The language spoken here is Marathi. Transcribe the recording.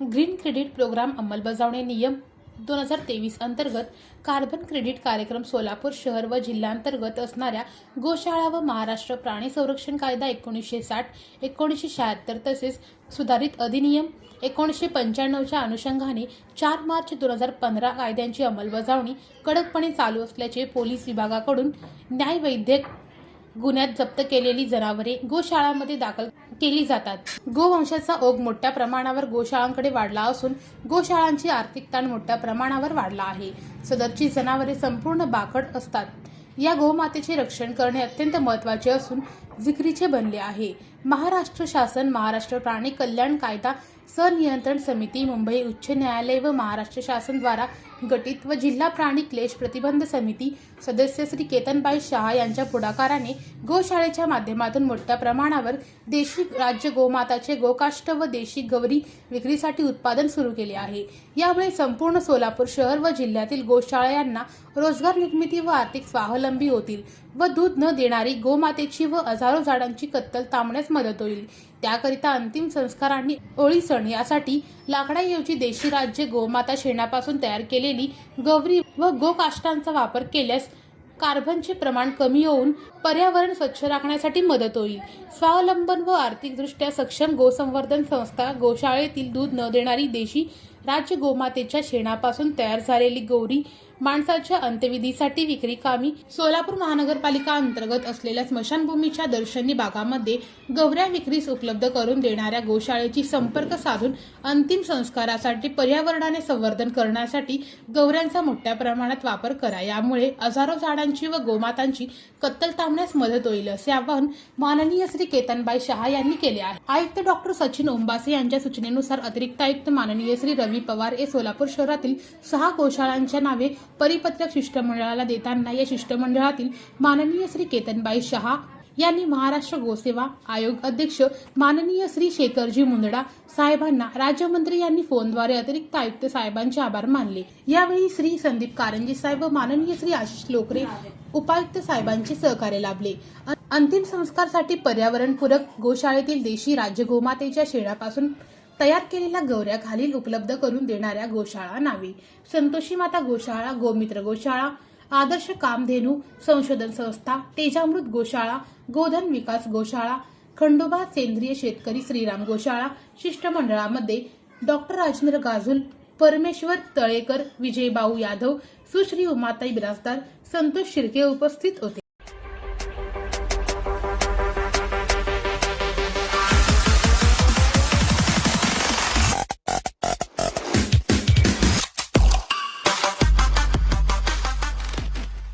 ग्रीन क्रेडिट प्रोग्राम अंमलबजावणी नियम दोन हजार तेवीस अंतर्गत कार्बन क्रेडिट कार्यक्रम सोलापूर शहर व जिल्ह्यांतर्गत असणाऱ्या गोशाळा व महाराष्ट्र प्राणी संरक्षण कायदा एकोणीसशे साठ एकोणीसशे शहात्तर तसेच सुधारित अधिनियम एकोणीसशे पंच्याण्णवच्या अनुषंगाने चार मार्च दोन हजार पंधरा कायद्यांची अंमलबजावणी कडकपणे चालू असल्याचे पोलीस विभागाकडून न्यायवैद्यक गुन्ह्यात जप्त केलेली जनावरे गोशाळांमध्ये दाखल केली जातात. गोवंशाचा ओघ मोठ्या प्रमाणावर गोशाळांकडे वाढला असून गोशाळांची आर्थिक ताण मोठ्या प्रमाणावर वाढला आहे. सदरची जनावरे संपूर्ण बाकड असतात. या गोमातेचे रक्षण करणे अत्यंत महत्त्वाचे असून विक्रीचे बनले आहे. महाराष्ट्र शासन महाराष्ट्र प्राणी कल्याण कायदा सनियंत्रण समिती मुंबई उच्च न्यायालय व महाराष्ट्र शासन द्वारा गठीत व जिल्हा प्राणी क्लेश प्रतिबंध समिती सदस्य श्री केतनबाई शहा यांच्या पुढाकाराने गोशाळेच्या माध्यमातून मोठ्या प्रमाणावर देशी राज्य गोमाताचे गोकाष्ट व देशी गवरी विक्रीसाठी उत्पादन सुरू केले आहे. यामुळे संपूर्ण सोलापूर शहर व जिल्ह्यातील गोशाळ्यांना रोजगार निर्मिती व आर्थिक स्वावलंबी होतील व दूध न देणारी गोमातेची व हजारो झाडांची कत्तल थांबण्यास मदत होईल. त्याकरिता अंतिम संस्कार आणि ओळी सण यासाठी लाकडाऐवजी देशी राज्य गोमाता शेणापासून तयार केलेली गौरी व गोकाष्टांचा वापर केल्यास कार्बनचे प्रमाण कमी होऊन पर्यावरण स्वच्छ राखण्यासाठी मदत होईल. स्वावलंबन व आर्थिकदृष्ट्या सक्षम गोसंवर्धन संस्था गोशाळेतील दूध न देणारी देशी राज्य गोमातेच्या शेणापासून तयार झालेली गौरी माणसाच्या अंत्यविधीसाठी विक्री कामी सोलापूर महानगरपालिका अंतर्गत असलेल्या स्मशानभूमीच्या दर्शनी भागामध्ये गौऱ्या विक्रीस उपलब्ध करून देणाऱ्या गोशाळेची संपर्क साधून अंतिम संस्कारासाठी पर्यावरणाने संवर्धन करण्यासाठी गौऱ्यांचा मोठ्या प्रमाणात वापर करा. यामुळे हजारो झाडांची व गोमातांची कत्तल थांबण्यास मदत होईल असे आवाहन माननीय श्री केतनबाई शहा यांनी केले आहे. आयुक्त डॉक्टर सचिन ओंबासे यांच्या सूचनेनुसार अतिरिक्त आयुक्त माननीय श्री रवी पवार हे सोलापूर शहरातील सहा गोशाळांच्या नावे परिपत्रक शिष्टमंडळाला देताना या शिष्टमंडळातील माननीय श्री केतनबाई शहा यांनी महाराष्ट्र गोसेवा आयोग अध्यक्ष माननीय श्री शेखरजी मुंदडा साहेबांना राज्यमंत्री यांनी फोनद्वारे अतिरिक्त आयुक्त साहेबांचे आभार मानले. यावेळी श्री संदीप कारंजी साहेब व माननीय श्री आशिष लोकरे उपायुक्त साहेबांचे सहकार्य लाभले. अंतिम संस्कारसाठी पर्यावरणपूरक गोशाळेतील देशी राज्य गोमातेच्या शेणापासून तयार केलेल्या गौऱ्या खालील उपलब्ध करून देणाऱ्या गोशाळा नावे. संतोषी माता गोशाळा गोमित्र गोशाळा आदर्श कामधेनू संशोधन संस्था तेजामृत गोशाळा गोधन विकास गोशाळा खंडोबा सेंद्रिय शेतकरी श्रीराम गोशाळा शिष्टमंडळामध्ये डॉक्टर राजेंद्र गाझुल परमेश्वर तळेकर विजयबाऊ यादव सुश्री उमाताई बिराजदार संतोष शिर्के उपस्थित होते.